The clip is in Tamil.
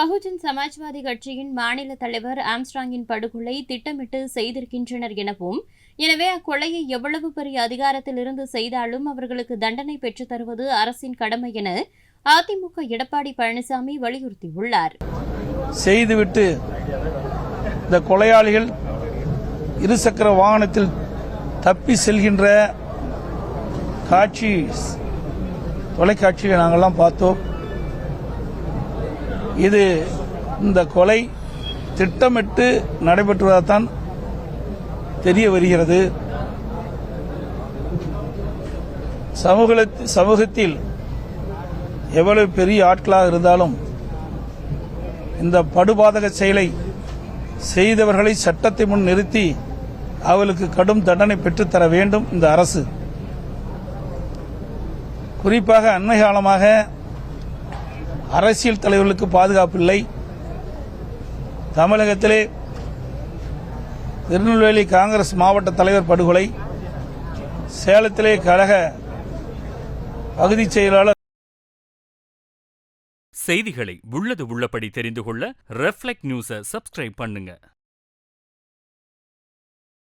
பகுஜன் சமாஜ்வாதி கட்சியின் மாநில தலைவர் ஆம்ஸ்ட்ராங்கின் படுகொலை திட்டமிட்டு செய்திருக்கின்றனர் எனவும் எனவே அக்கொலையை எவ்வளவு பெரிய அதிகாரத்தில் இருந்து செய்தாலும் அவர்களுக்கு தண்டனை பெற்றுத் தருவது அரசின் கடமை என அதிமுக எடப்பாடி பழனிசாமி வலியுறுத்தியுள்ளார். செய்துவிட்டு இந்த கொலையாளிகள் இருசக்கர வாகனத்தில் தப்பி செல்கின்ற காட்சி தொலைக்காட்சியை நாங்கள்லாம் பார்த்தோம். இது இந்த கொலை திட்டமிட்டு நடைபெற்றுவதாகத்தான் தெரிய வருகிறது. சமூக சமூகத்தில் எவ்வளவு பெரிய ஆட்களாக இருந்தாலும் இந்த படுபாதக செயலை செய்தவர்களை சட்டத்தை முன் நிறுத்தி அவர்களுக்கு கடும் தண்டனை பெற்றுத்தர வேண்டும் இந்த அரசு. குறிப்பாக அண்மை காலமாக அரசியல் தலைவர்களுக்கு பாதுகாப்பில்லை தமிழகத்திலே திருநெல்வேலி காங்கிரஸ் மாவட்ட தலைவர் படுகொலை. சேலத்திலே கழக பகுதி செயலாளர் செய்திகளை உள்ளது உள்ளபடி தெரிந்து கொள்ள ரெஃப்ளெக்ட் நியூஸை சப்ஸ்கிரைப் பண்ணுங்க.